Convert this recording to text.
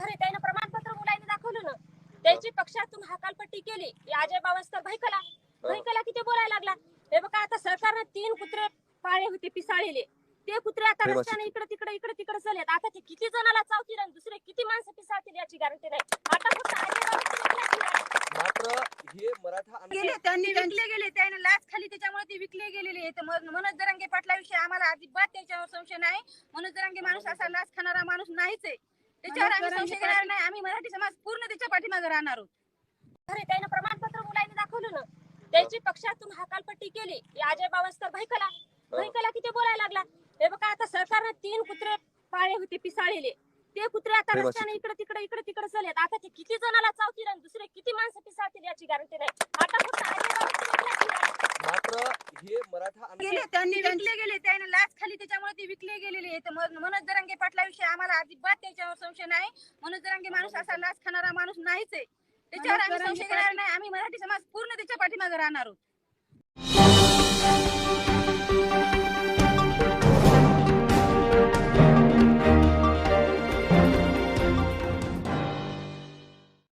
अरे त्यानं प्रमाणपत्र मुलांनी दाखवलं ना. त्याची पक्षातून हकालपट्टी केली. अजय बावस्कर भैकला. भैकला किती बोलायला लागला. हे बघा आता सरकारनं तीन कुत्रे पाळे होते पिसाळलेले. ते कुत्रे आता रस्त्याने इकडे तिकडे इकडे तिकडे चाललेत. आता ते किती जणाला चावतील आणि दुसरे किती माणसं पिसाळतील याची गॅरंटी नाही. आता फक्त अजय. मात्र हे मराठा गेले त्यांनी विकले गेले. त्याने लाच खाली त्याच्यामुळे ते विकले गेलेले आहेत. मन- मनोज दरांगे पाटलाविषयी आम्हाला अजिबात त्याच्यावर संशय नाही. मनोज दरांगे माणूस असा लाच खाणारा माणूस नाहीच आहे. त्याच्यावर आम्ही संशय घेणार नाही. आम्ही मराठी समाज पूर्ण त्याच्या पाठीमागे राहणार आहोत. अरे त्यानं प्रमाणपत्र मुलांनी दाखवलं ना. त्याची पक्षातून हकालपट्टी केली. हे अजय बावस्कर भैकला. भैकला किती बोलायला लागला. हे बघा आता सरकारनं तीन कुत्रे पाळे होते पिसाळलेले. ते कुत्रे आता रस्त्याने इकडे तिकडे इकडे तिकडे चाललेत. आता ते किती जणाला चावतील आणि दुसरे किती माणसं पिसाळतील याची गॅरंटी नाही. आता फक्त अजय बावस्करलाच मिळाली. मात्र हे मराठा गेले त्यांनी विकले गेले त्याने लाच खाली त्याच्यामुळे ते विकले गेलेले आहेत. मन- मनोज दरांगे पाटलाविषयी आम्हाला अजिबात त्याच्यावर संशय नाही. मनोज दरांगे माणूस असा लाच खाणारा माणूस नाहीच आहे. त्याच्यावर आम्ही संशय घेणार नाही. आम्ही मराठी समाज पूर्ण त्याच्या पाठीमागे राहणार आहोत.